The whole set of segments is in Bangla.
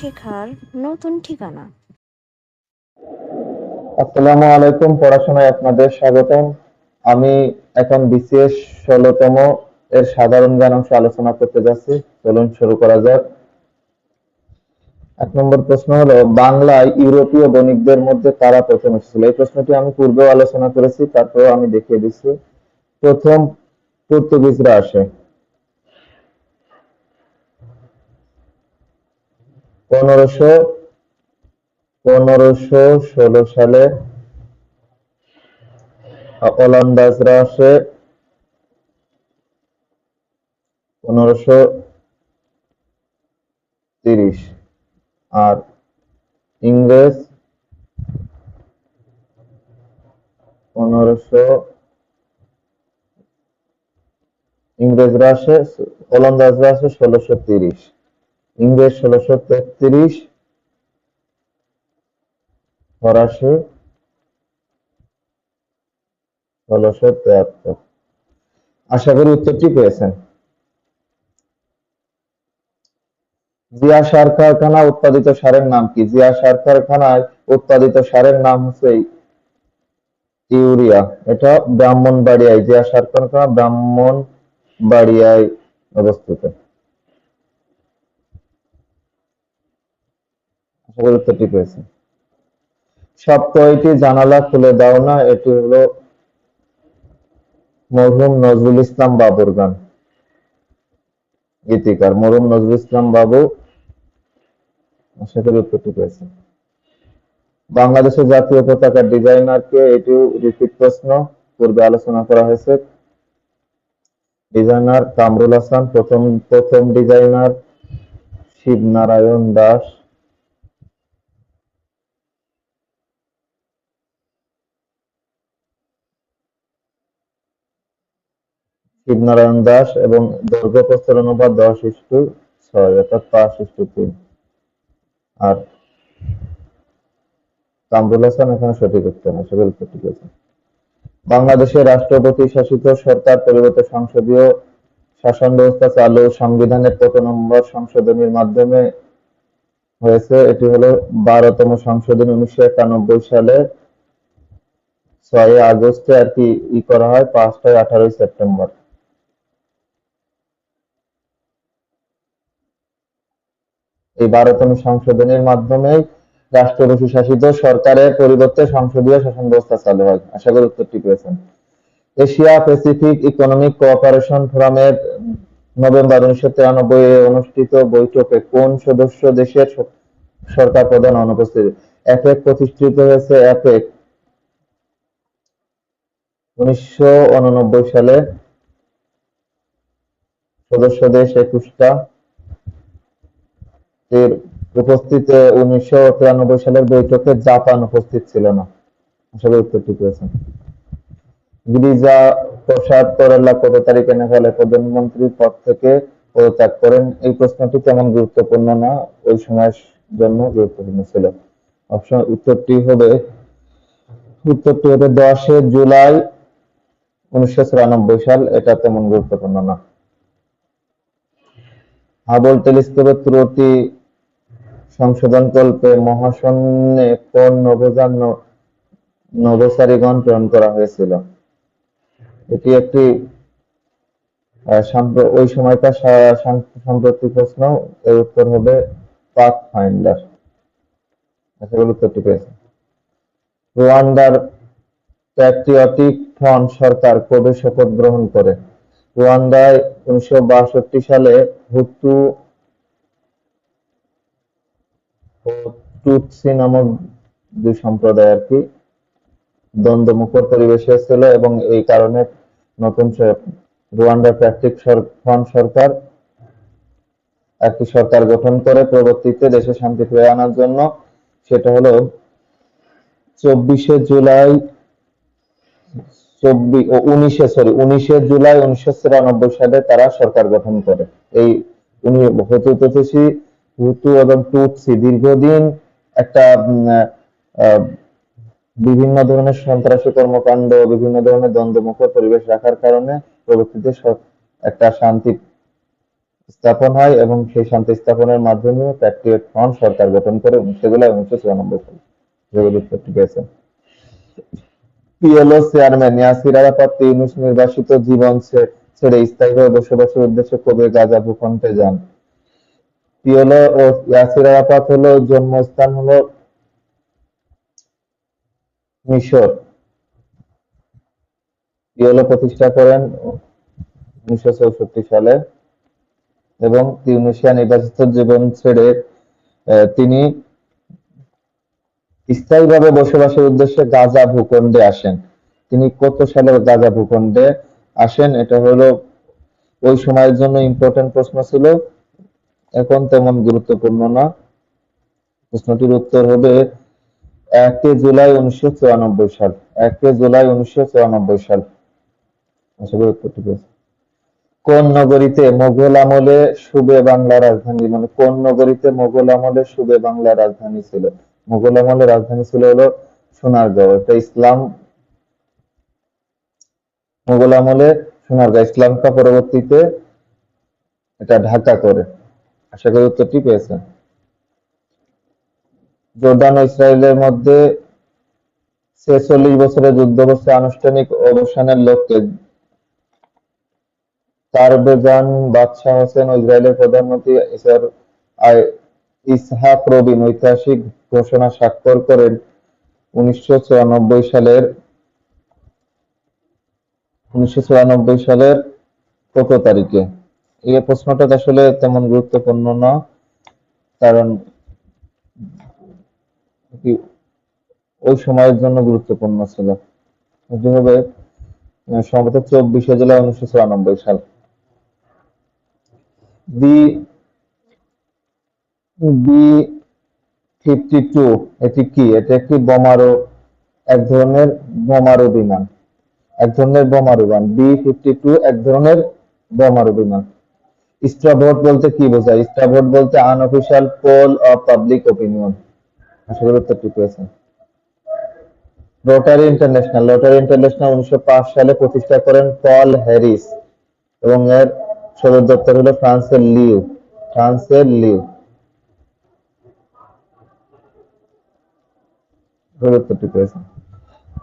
শেখার নতুন ঠিকানা। আসসালামু আলাইকুম, পড়াশোনায় আপনাদের স্বাগতম। আমি এখন বিসিএস ষোলোতম এর সাধারণ জ্ঞান অংশ আলোচনা করতে যাচ্ছি। চলুন শুরু করা যাক। এক নম্বর প্রশ্ন হলো, বাংলায় ইউরোপীয় বণিকদের মধ্যে কারা প্রথম এসেছিল? এই প্রশ্নটি আমি পূর্বেও আলোচনা করেছি, তারপরেও আমি দেখিয়ে দিচ্ছি। প্রথম পর্তুগিজরা আসে। পনেরোশো পনেরোশো ষোলো সালে ওলন্দাজরা আসে। পনেরোশো তিরিশ। আর ইংরেজ পনেরোশো ইংরেজরা আসে ওলন্দাজরা আসে ষোলোশো তিরিশ। ইংরেজ ষোলোশো তেত্রিশ, ফরাসি ষোলোশো তেয়াত্তর। আশা করি উত্তরটি পেয়েছেন? জিয়া সার কারখানা উৎপাদিত সারের নাম কি? জিয়া সার কারখানায় উৎপাদিত সারের নাম হচ্ছে ইউরিয়া। এটা ব্রাহ্মণবাড়িয়ায়, জিয়া সার কারখানা ব্রাহ্মণবাড়িয়ায় অবস্থিত। করি উত্তরটি পেয়েছেন সব জানালা খুলে দাও না, এটি হলো মরহুম নজরুল ইসলাম বাবুর গান। গীতিকার মরহুম নজরুল ইসলাম বাবু, আশা উত্তরটি পেয়েছেন বাংলাদেশের জাতীয় পতাকার ডিজাইনার কে এটিও রিপিট প্রশ্ন, পূর্বে আলোচনা করা হয়েছে। ডিজাইনার কামরুল হাসান, প্রথম প্রথম ডিজাইনার শিবনারায়ণ দাস। শিবনারায়ণ দাস এবং দৈর্ঘ্য প্রস্তর অনুপাত দশ ইস্টু ছয়, অর্থাৎ পাঁচ ইস্টু তিন। আর কামরুল হাসান এখানে সঠিক উত্তর করি উত্তরটি পেয়েছেন বাংলাদেশের রাষ্ট্রপতি শাসিত সরকার পরিবর্তে সংসদীয় শাসন ব্যবস্থা চালু, সংবিধানের কত নম্বর সংশোধনীর মাধ্যমে হয়েছে, এটি হলো বারোতম সংশোধনী উনিশশো একানব্বই সালে ছয় আগস্টে আর কি ই করা হয়, পাঁচটায় আঠারোই সেপ্টেম্বর। এই বারোতম সংশোধনীর মাধ্যমে রাষ্ট্রপতি শাসিত সরকারের পরিবর্তে সংসদীয় শাসন ব্যবস্থা চালু হয়। আশা করি উত্তরটি পেয়েছেন। এশিয়া প্যাসিফিক ইকোনমিক কোঅপারেশন ফোরামের নভেম্বর উনিশশো তিরানব্বই অনুষ্ঠিত বৈঠকে কোন সদস্য দেশের সরকার প্রধান অনুপস্থিত? অ্যাপেক প্রতিষ্ঠিত হয়েছে অ্যাপেক উনিশশো সালে সদস্য দেশ একুশটা। এর উপস্থিতে উনিশশো সালের বৈঠকে জাপান উপস্থিত ছিল না। আসলে উত্তরটি পেয়েছেন গিরিজা প্রসাদ করেলা কত তারিখে নেপালে প্রধানমন্ত্রীর পদ থেকে পদত্যাগ করেন, এই প্রশ্নটি তেমন গুরুত্বপূর্ণ না, ওই সময়ের জন্য গুরুত্বপূর্ণ ছিল। অপশন উত্তরটি হবে উত্তরটি হবে দশে জুলাই উনিশশো চুরানব্বই সাল, এটা তেমন গুরুত্বপূর্ণ না। হাবল টেলিস্কোপের ত্রুটি সংশোধনকল্পে মহাশূন্যে কোন নভোযান নভোচারীগণ প্রেরণ করা হয়েছিল? এটি একটি ওই সময়কার সাম্প্রতিক প্রশ্ন। এর উত্তর হবে পাথ ফাইন্ডার উত্তরটি পেয়েছে রুয়ান্ডার প্যাট্রিয়টিক ফ্রন্ট সরকার কবে শপথ গ্রহণ করে? রুয়ান্ডায় উনিশশো বাষট্টি সালে হুতু টুটসি নামক দুই সম্প্রদায় আর কি। দ্বন্দ্বমুখর পরিবেশে ছিল এবং এই কারণে নতুন রুয়ান্ডার প্র্যাকটিক ফ্রন্ট সরকার একটি সরকার গঠন করে পরবর্তীতে দেশে শান্তি ফিরিয়ে আনার জন্য। সেটা হলো চব্বিশে জুলাই চব্বিশ উনিশে, সরি, উনিশে জুলাই উনিশশো চুরানব্বই সালে তারা সরকার গঠন করে। এই উনি হতু তথেসি হুতু এবং টুটসি দীর্ঘদিন একটা বিভিন্ন ধরনের সন্ত্রাসী কর্মকাণ্ড, বিভিন্ন ধরনের দ্বন্দ্বমুখর পরিবেশ রাখার কারণে পরবর্তীতে একটা শান্তি স্থাপন হয় এবং সেই শান্তি স্থাপনের মাধ্যমে প্যাট্রিয়ট ফ্রন্ট সরকার গঠন করে উনিশশো জুলাই উনিশশো চুরানব্বই সালে উত্তরটি পেয়েছেন PLO chairman Yasser Arafat Yunus নির্বাসিত জীবন ছেড়ে স্থায়ীভাবে বসবাসের উদ্দেশ্যে কবে গাজা ভূখণ্ডে যান? পিএলও ও ইয়াসির আরাফাত হলো জন্মস্থান হলো মিশর। পিএলও প্রতিষ্ঠা করেন উনিশশো চৌষট্টি সালে এবং তিউনিসিয়া নির্বাচিত জীবন ছেড়ে তিনি স্থায়ীভাবে বসবাসের উদ্দেশ্যে গাজা ভূখণ্ডে আসেন। তিনি কত সালে গাজা ভূখণ্ডে আসেন? এটা হলো ওই সময়ের জন্য ইম্পর্টেন্ট প্রশ্ন ছিল। এখন তেমন গুরুত্বপূর্ণ না। প্রশ্নটির উত্তর হবে একে জুলাই উনিশশো চুরানব্বই সাল। একে জুলাই উনিশশো চুরানব্বই সাল। আশা করি উত্তরটি কোন নগরীতে মোগল আমলে সুবে বাংলা রাজধানী মানে কোন নগরীতে মোগল আমলে সুবে বাংলা রাজধানী ছিল? মোগল আমলের রাজধানী ছিল হলো সোনারগাঁও। এটা ইসলাম মোগল আমলে সোনারগাঁও। ইসলামটা পরবর্তীতে এটা ঢাকা করে। আশা করি উত্তরটি পেয়েছেন। জর্ডান ও ইসরায়েলের মধ্যে ছেচল্লিশ বছরের যুদ্ধাবস্থা আনুষ্ঠানিক অবসানের লক্ষ্যে তারবেজান বাদশাহ হোসেন ও ইসরায়েলের প্রধানমন্ত্রী ইসর ইসহাক রবিন ঐতিহাসিক ঘোষণা স্বাক্ষর করেন উনিশশো চুরানব্বই সালের, উনিশশো চুরানব্বই সালের কত তারিখে। এই প্রশ্নটা আসলে তেমন গুরুত্বপূর্ণ না, কারণ ওই সময়ের জন্য গুরুত্বপূর্ণ ছিল। হবে সম্ভবত চব্বিশে জুলাই উনিশশো চুরানব্বই সাল। বি বি ফিফটি টু এটি কি? এটি একটি বোমারু, এক ধরনের বোমারু বিমান। এক ধরনের বোমারু বিমান। বি ফিফটি টু এক ধরনের বোমারু বিমান। স্ট্রাভোট বলতে কি বোঝায়? স্ট্রাভোট বলতে unofficial poll of public opinion আশা করি উত্তরটি পেয়েছেন। রোটারি ইন্টারন্যাশনাল রোটারি ইন্টারন্যাশনাল উনিশশো পাঁচ সালে প্রতিষ্ঠা করেন পল হ্যারিস এবং এর সদর দপ্তর হলো ফ্রান্সের লিউ ফ্রান্সের লিউ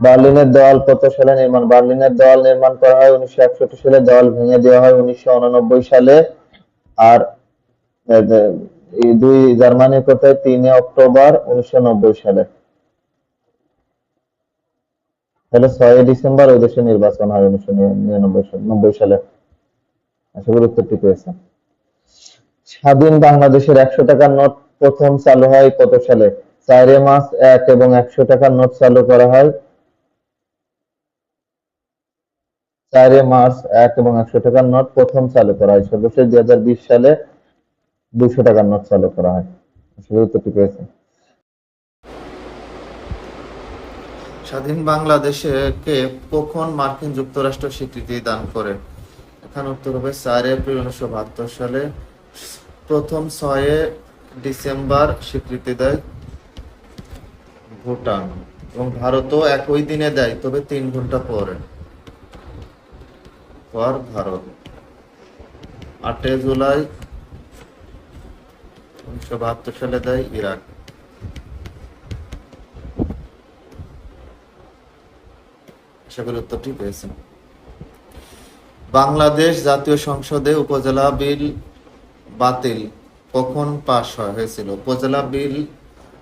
বার্লিনের দেওয়াল কত সালে নির্মাণ? বার্লিনের দেওয়াল নির্মাণ করা হয় উনিশশো একষট্টি সালে দেওয়াল ভেঙে দেওয়া হয় উনিশশো উননব্বই সালে। আর দুই জার্মানির কথায় তিনে অক্টোবর উনিশশো নব্বই সালে। তাহলে ছয় ডিসেম্বর ওই দেশে নির্বাচন হয় উনিশশো নিরানব্বই সালে, নব্বই সালে। আশা করি উত্তরটি পেয়েছেন। স্বাধীন বাংলাদেশের একশো টাকার নোট প্রথম চালু হয় কত সালে? চারে মাস এক এবং একশো টাকার নোট চালু করা হয় চারে মার্চ এক এবং একশো টাকার নোট প্রথম চালু করা হয়। সর্বশেষ দুই হাজার বিশ সালে দুশো টাকার নোট চালু করা হয়। উত্তরটি পেয়েছেন। স্বাধীন বাংলাদেশকে কখন মার্কিন যুক্তরাষ্ট্র স্বীকৃতি দান করে? এখানে উত্তর হবে চার এপ্রিল উনিশশো বাহাত্তর সালে। প্রথম ছয়ে ডিসেম্বর স্বীকৃতি দেয় ভুটান এবং ভারতও একই দিনে দেয়, তবে তিন ঘণ্টা পরে। পর ভারত। আটই জুলাই উনিশশো বাহাত্তর সালে দেয় ইরাক। আশা করি উত্তরটি পেয়েছেন। বাংলাদেশ জাতীয় সংসদে উপজেলা বিল বাতিল কখন পাশ হয়েছিল? উপজেলা বিল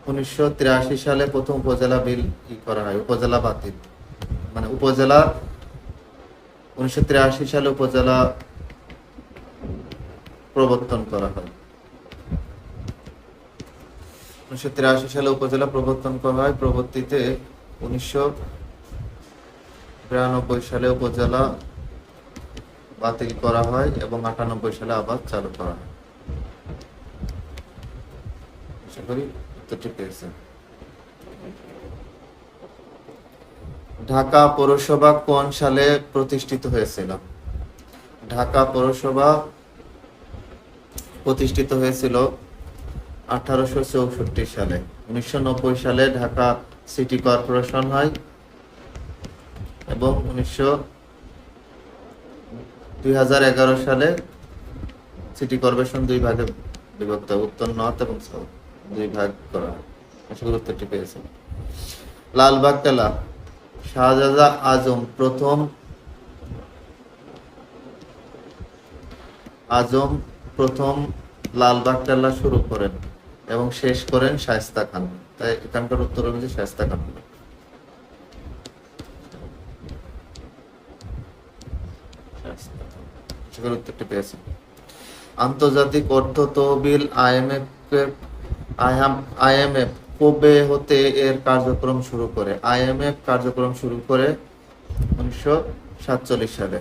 উনিশশো তিরাশি সালে প্রথম উপজেলা বিল ই করা হয়? উপজেলা বাতিল। মানে উপজেলা উনিশশো তিরাশি সালে উপজেলা প্রবর্তন করা হয়। উনিশশো সালে উপজেলা প্রবর্তন করা হয়। প্রবর্তীতে উনিশশো সালে উপজেলা বাতিল করা হয় এবং আটানব্বই সালে আবার চালু করা হয়। আশা করি উত্তরটি পেয়েছেন। ঢাকা পৌরসভা কোন সালে প্রতিষ্ঠিত হয়েছিল? ঢাকা পৌরসভা প্রতিষ্ঠিত হয়েছিল আঠারোশো চৌষট্টি সালে। উনিশশো নব্বই সালে ঢাকা সিটি কর্পোরেশন হয় এবং উনিশশো দুই সালে সিটি কর্পোরেশন দুই ভাগে বিভক্ত উত্তর নর্থ এবং সাউথ। দুই ভাগ করা হয়। আশা করি উত্তরটি পেয়েছেন। লালবাগ কেলা। শাহজাদা আজম প্রথম আজম প্রথম লালবাগ কেল্লা শুরু করেন এবং শেষ করেন শায়স্তা খান। তাই এখানকার উত্তর হচ্ছে শায়স্তা খান। আন্তর্জাতিক অর্থ তহবিল আইএমএফ আইএমএফ কবে হতে এর কার্যক্রম শুরু করে? আইএমএফ কার্যক্রম শুরু করে উনিশশো সাতচল্লিশ সালে।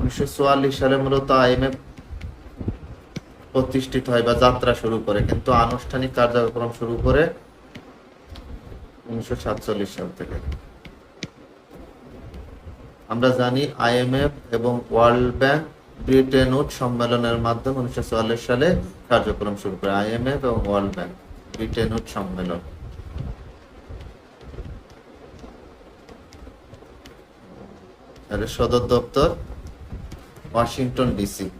উনিশশো চুয়াল্লিশ সালে মূলত আইএমএফ প্রতিষ্ঠিত হয় বা যাত্রা শুরু করে, কিন্তু আনুষ্ঠানিক কার্যক্রম শুরু করে উনিশশো সাতচল্লিশ সাল থেকে। আমরা জানি আইএমএফ এবং ওয়ার্ল্ড ব্যাংক ব্রিটেন উড সম্মেলনের মাধ্যমে উনিশশো চুয়াল্লিশ সালে কার্যক্রম শুরু করে, আইএমএফ এবং ওয়ার্ল্ড ব্যাংক ব্রিটেন উড সম্মেলন। এর সদর দপ্তর ওয়াশিংটন ডিসি।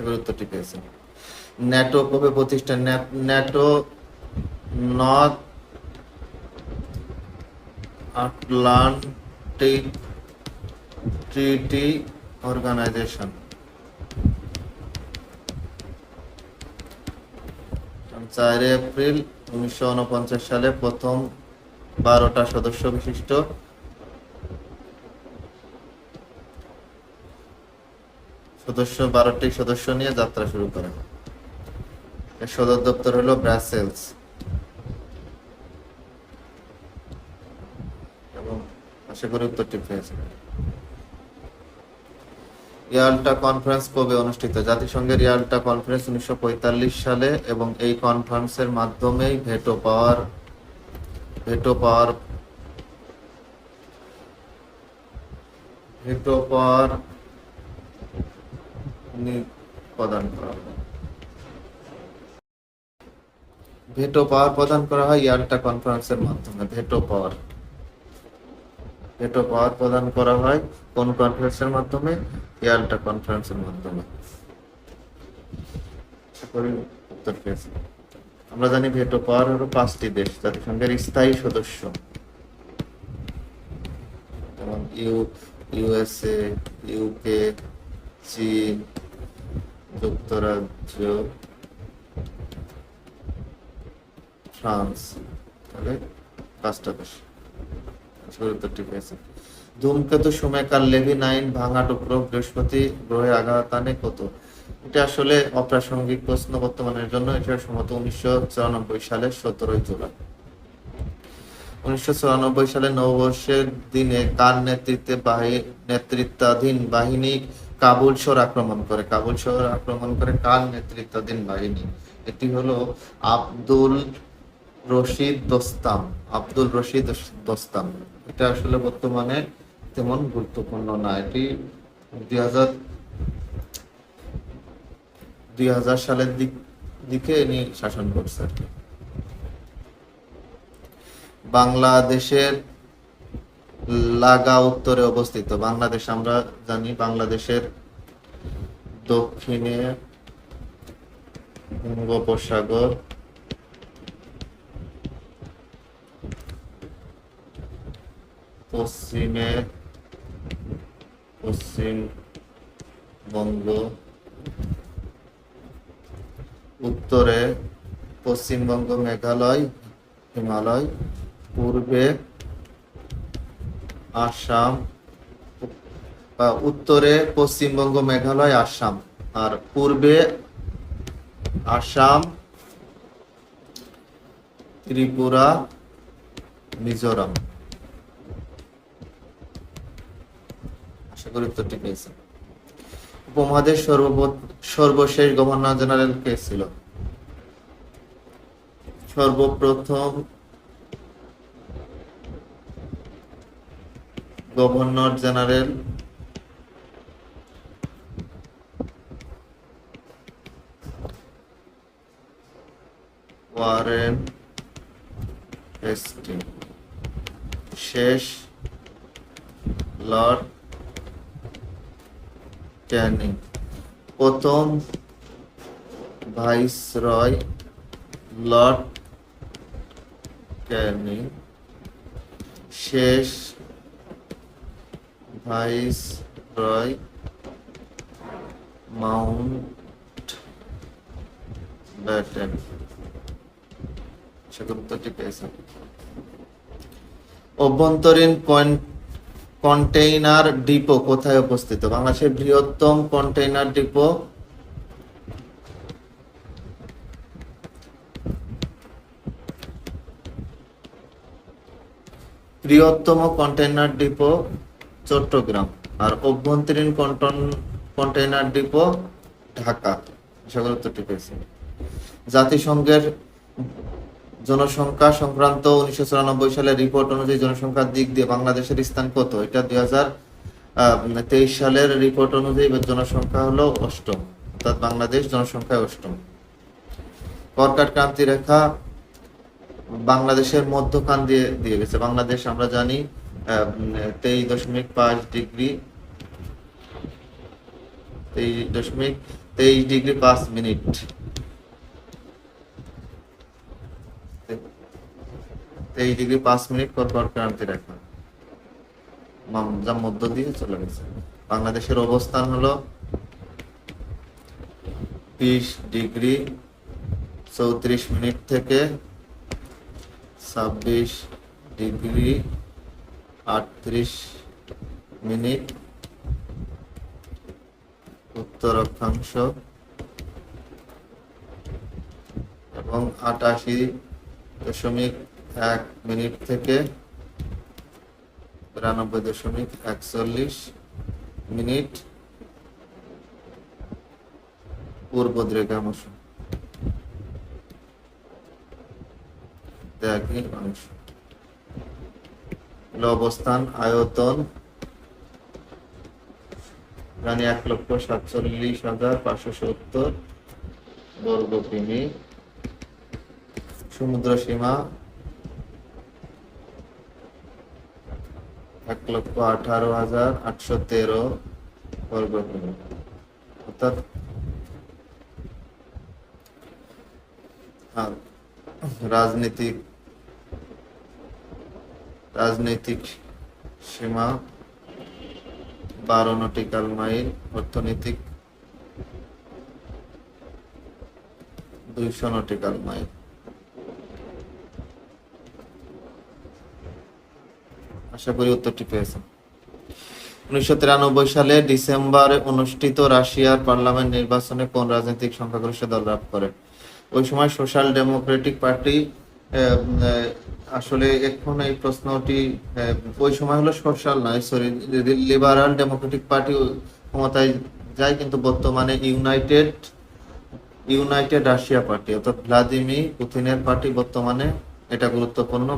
উত্তরটি পেয়েছেন। ন্যাটো কবে প্রতিষ্ঠা? ন্যা- NATO North Atlantic treaty organization. চার এপ্রিল উনিশশো উনপঞ্চাশ সালে প্রথম বারোটা সদস্য বিশিষ্ট। সদস্য, বারোটি সদস্য নিয়ে যাত্রা শুরু করে। এর সদর দপ্তর হলো ব্রাসেলস। এবং আশা করি উত্তরটি পেয়েছেন। ইয়াল্টা কনফারেন্স কবে অনুষ্ঠিত? জাতিসংঘের ইয়াল্টা কনফারেন্স উনিশশো সালে এবং এই কনফারেন্সের মাধ্যমেই veto power veto power veto power প্রদান করা হয়। ভেটো পাওয়ার প্রদান করা হয় ইয়াল্টা কনফারেন্সের মাধ্যমে, ভেটো পাওয়ার। ভেটো পাওয়ার প্রদান করা হয় কোন কনফারেন্সের মাধ্যমে? ইয়াল্টা কনফারেন্সের মাধ্যমে। আমরা জানি ভেটো পাওয়ার হলো পাঁচটি দেশ, জাতিসংঘের স্থায়ী সদস্য। যেমন ইউ, ইউএসএ, ইউকে, চীন, যুক্তরাজ্য, ফ্রান্স, তাহলে পাঁচটা দেশ। ধূমকেতু লেভি নাইন ভাঙা টুকরো বৃহস্পতি গ্রহে আঘাত আনে কত এটা আসলে অপ্রাসঙ্গিক প্রশ্ন বর্তমানের জন্য এটা সম্ভবত উনিশশো চুরানব্বই সালের সতেরোই জুলাই উনিশশো চুরানব্বই সালে নববর্ষের দিনে কার নেতৃত্বে নেতৃত্বাধীন বাহিনী কাবুল শহর আক্রমণ করে কাবুল শহর আক্রমণ করে কার নেতৃত্বাধীন বাহিনী এটি হলো আব্দুল রশিদ দোস্তাম আব্দুল রশিদ দোস্তাম এটা আসলে বর্তমানে তেমন গুরুত্বপূর্ণ না। এটি দুই হাজার দুই হাজার সালের দিক, দিকে ইনি শাসন করছে আর বাংলাদেশের লাগা উত্তরে অবস্থিত। বাংলাদেশ, আমরা জানি বাংলাদেশের দক্ষিণে বঙ্গোপসাগর পশ্চিমে পশ্চিমবঙ্গ উত্তরে পশ্চিমবঙ্গ মেঘালয়, হিমালয়, পূর্বে আসাম উত্তরে পশ্চিমবঙ্গ মেঘালয়, আসাম, আর পূর্বে আসাম, ত্রিপুরা, মিজোরাম। আশা উত্তরটি পেয়েছেন উপমহাদেশ সর্ব- সর্বশেষ গভর্নর জেনারেল কে ছিল? সর্বপ্রথম গভর্নর জেনারেল ওয়ারেন হেস্টিং। শেষ লর্ড ক্যানিং প্রথম ভাইসরয় লর্ড ক্যানিং শেষ ভাইস রয় মাউন্ট ব্যাটেন সেগুলো উত্তরটি পেয়েছেন অভ্যন্তরীণ কন্টেইনার ডিপো কোথায় অবস্থিত? বাংলাদেশের বৃহত্তম কন্টেইনার ডিপো বৃহত্তম কন্টেইনার ডিপো চট্টগ্রাম আর অভ্যন্তরীণ কন্টন কন্টেইনার ডিপো ঢাকা। সেগুলো উত্তরটি পেয়েছে। জাতিসংঘের জনসংখ্যা সংক্রান্ত উনিশশো চুরানব্বই সালের রিপোর্ট অনুযায়ী জনসংখ্যার দিক দিয়ে বাংলাদেশের স্থান কত? এটা দুই হাজার তেইশ সালের রিপোর্ট অনুযায়ী জনসংখ্যা হলো অষ্টম। অর্থাৎ বাংলাদেশ জনসংখ্যায় অষ্টম। কর্কাট ক্রান্তি রেখা বাংলাদেশের মধ্যখান দিয়ে দিয়ে গেছে। বাংলাদেশ আমরা জানি তেইশ দশমিক পাঁচ ডিগ্রি, তেইশ দশমিক তেইশ ডিগ্রি পাঁচ মিনিট। তেইশ ডিগ্রি পাঁচ মিনিট কর্কট ক্রান্তি রেখা যা মধ্য দিয়ে চলে গেছে। বাংলাদেশের অবস্থান হলো বিশ ডিগ্রি চৌত্রিশ মিনিট থেকে ছাব্বিশ ডিগ্রি আটত্রিশ মিনিট। উত্তর অক্ষাংশ এবং আটাশি দশমিক এক মিনিট থেকে বিরানব্বই দশমিক একচল্লিশ মিনিট পূর্ব দ্রেগাংশ ত্যাগী অবস্থান, আয়তন জানি এক লক্ষ সাতচল্লিশ হাজার পাঁচশো সত্তর বর্গ সমুদ্র সীমা লক্ষ আঠারো হাজার আটশো তেরো বর্গ অর্থাৎ রাজনীতিক, রাজনৈতিক সীমা বারো নটিক্যাল মাইল, অর্থনৈতিক দুইশো নটিক্যাল মাইল। আশা করি, উত্তরটি পেয়েছেন। উনিশশো তিরানব্বই সালে ডিসেম্বরে অনুষ্ঠিত রাশিয়ার পার্লামেন্ট নির্বাচনে কোন রাজনৈতিক সংখ্যাগরিষ্ঠ দল লাভ করে? ওই সময় সোশ্যাল ডেমোক্রেটিক পার্টি আসলে এখন এই প্রশ্নটি ওই সময় হলো সোশ্যাল নয়, সরি লিবারাল ডেমোক্রেটিক পার্টি ক্ষমতায় যায়, কিন্তু বর্তমানে ইউনাইটেড ইউনাইটেড রাশিয়া পার্টি, অর্থাৎ ভ্লাদিমির পুতিনের পার্টি বর্তমানে এটা গুরুত্বপূর্ণ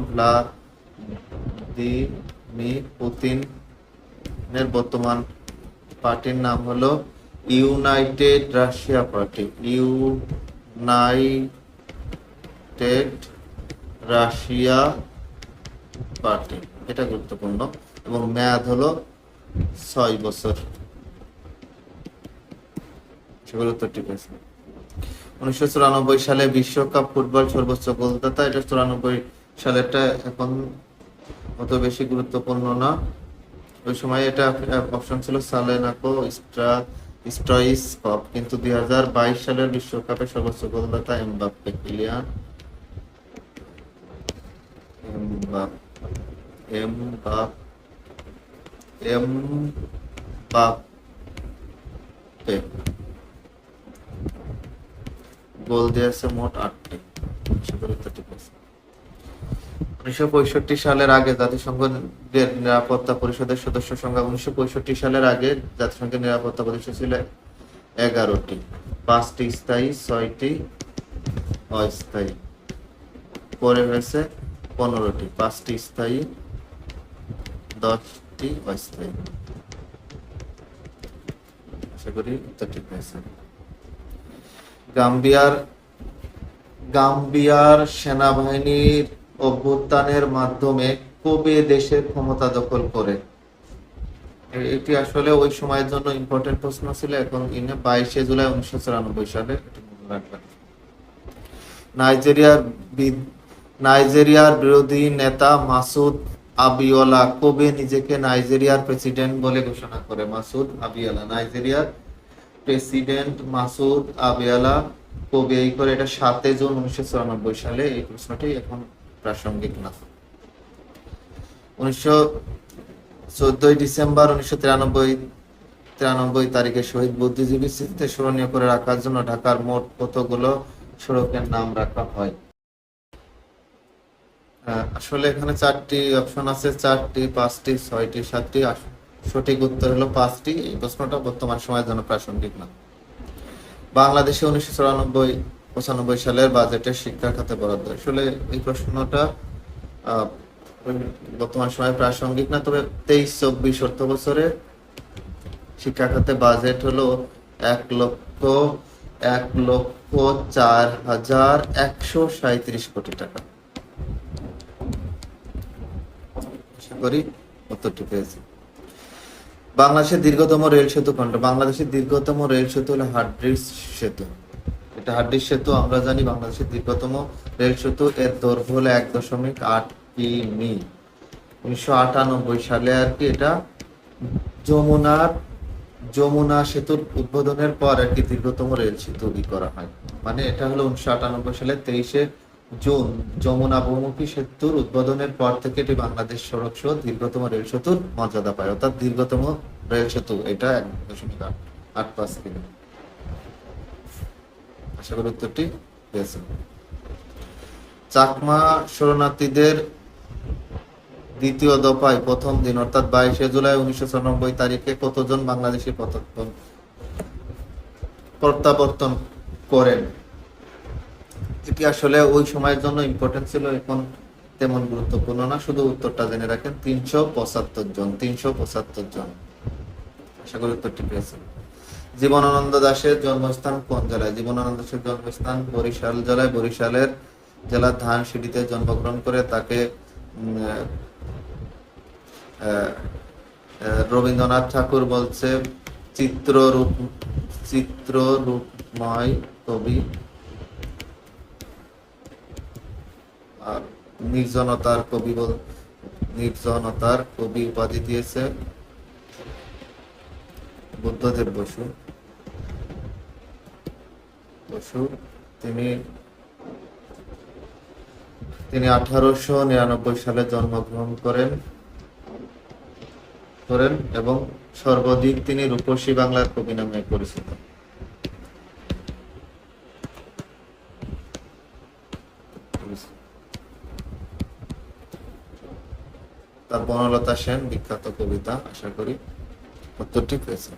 ভ্লাদিমির পুতিনের বর্তমান পার্টির নাম হলো united Russia party. United Russia party. এটা গুরুত্বপূর্ণ এবং মেয়াদ হলো ছয় বছর। উনিশশো সালে বিশ্বকাপ ফুটবল সর্বোচ্চ গোলদাতা, এটা চুরানব্বই সালেরটা এখন অত বেশি গুরুত্বপূর্ণ না। ওই সময় এটা অপশন ছিল সালেনাকো স্ট্রা, স্ট্রইস কপ। কিন্তু দুই হাজার বাইশ সালের বিশ্বকাপে সর্বোচ্চ গোলদাতা এমবাপ্পে, কিলিয়ান এমবাপ- এমবাপ- এমবাপ্পে। গোল দিয়েছে মোট আটটি। উনিশশো পঁয়ষট্টি সালের আগে জাতিসংঘের নিরাপত্তা পরিষদের সদস্য সংখ্যা উনিশশো পঁয়ষট্টি সালের আগে জাতিসংঘের নিরাপত্তা পরিষদ ছিল এগারোটি, পাঁচটি স্থায়ী, ছয়টি অস্থায়ী। পরে হয়েছে পনেরোটি, পাঁচটি স্থায়ী, দশটি অস্থায়ী। আশা করি উত্তরটি পেয়েছেন গাম্বিয়ার গাম্বিয়ার সেনাবাহিনীর অভ্যুত্থানের মাধ্যমে কবে দেশের ক্ষমতা দখল করে। এটি আসলে ওই সময়ের জন্য ইম্পর্টেন্ট প্রশ্ন ছিল, এখন ইনে বাইশে জুলাই উনিশশো চুরানব্বই সালে নাইজেরিয়ার নাইজেরিয়ার বিরোধী নেতা মাসুদ আবিওলা কবে নিজেকে নাইজেরিয়ার প্রেসিডেন্ট বলে ঘোষণা করে। মাসুদ আবিওলা নাইজেরিয়ার প্রেসিডেন্ট মাসুদ আবিয়ালা কবে। এই করে এটা সাতে জুন উনিশশো চুরানব্বই সালে এই প্রশ্নটি এখন প্রাসঙ্গিক না। উনিশশো চোদ্দই ডিসেম্বর, উনিশশো তারিখে শহীদ বুদ্ধিজীবী স্মৃতিতে স্মরণীয় করে রাখার জন্য ঢাকার মোট কতগুলো সড়কের নাম রাখা হয়? আসলে এখানে চারটি অপশন আছে, চারটি, পাঁচটি, ছয়টি, সাতটি। সঠিক উত্তর হলো পাঁচটি। এই প্রশ্নটা বর্তমান সময়ের জন্য প্রাসঙ্গিক না। বাংলাদেশে উনিশশো চুরানব্বই পঁচানব্বই সালের বাজেটে শিক্ষা খাতে বরাদ্দ। আসলে এই প্রশ্নটা বর্তমান সময়ে প্রাসঙ্গিক না, তবে তেইশ, চব্বিশ অর্থ বছরে শিক্ষা খাতে বাজেট হলো এক লক্ষ এক লক্ষ চার হাজার একশো সাঁত্রিশ কোটি টাকা। আশা করি উত্তরটি পেয়েছি। বাংলাদেশের দীর্ঘতম রেল সেতু কোনটা? বাংলাদেশের দীর্ঘতম রেল সেতু হলো হার্ডিস সেতু। হার্ডিস সেতু আমরা জানি বাংলাদেশের দীর্ঘতম রেল সেতু। এর দৈর্ঘ্য হলো এক দশমিক আট কিমি। উনিশশো আটানব্বই সালে আর কি এটা যমুনার, যমুনা সেতুর উদ্বোধনের পর আর কি দীর্ঘতম রেল ই করা হয়। মানে এটা হলো উনিশশো আটানব্বই সালে তেইশে জুন। যমুনা বহুমুখী সেতুর উদ্বোধনের পর থেকে এটি বাংলাদেশ সড়ক সহ দীর্ঘতম রেল সেতুর মর্যাদা পায়। অর্থাৎ দীর্ঘতম রেল সেতু, এটা এক দশমিক আট আট পাঁচ কিলো আশা করি উত্তরটি পেয়েছেন। চাকমা শরণার্থীদের দ্বিতীয় দফায় প্রথম দিন, অর্থাৎ বাইশে জুলাই উনিশশো চুরানব্বই তারিখে কতজন বাংলাদেশি প্রত্যাবর্তন করেন? এটি আসলে ওই সময়ের জন্য ইম্পর্টেন্ট ছিল, এখন তেমন গুরুত্বপূর্ণ না, শুধু উত্তরটা জেনে রাখেন, তিনশো পঁচাত্তর জন, তিনশো পঁচাত্তর জন। আশা করি উত্তরটি পেয়েছেন। জীবনানন্দ দাশের জন্মস্থান কোন জেলায়? জীবনানন্দ দাসের জন্মস্থান বরিশাল জেলায়। বরিশালের জেলার ধানসিঁড়িতে জন্মগ্রহণ করে তাকে রবীন্দ্রনাথ ঠাকুর বলছে, চিত্ররূপ, চিত্ররূপময় কবি আর নির্জনতার কবি নির্জনতার কবি উপাধি দিয়েছে। বুদ্ধদেব বসু। বসু, তিনি তিনি আঠারোশো নিরানব্বই সালে জন্মগ্রহণ করেন। করেন এবং সর্বাধিক তিনি রূপসী বাংলার কবি নামে পরিচিত। তার বনলতা সেন বিখ্যাত কবিতা, আশা করি। উত্তরটি পেয়েছেন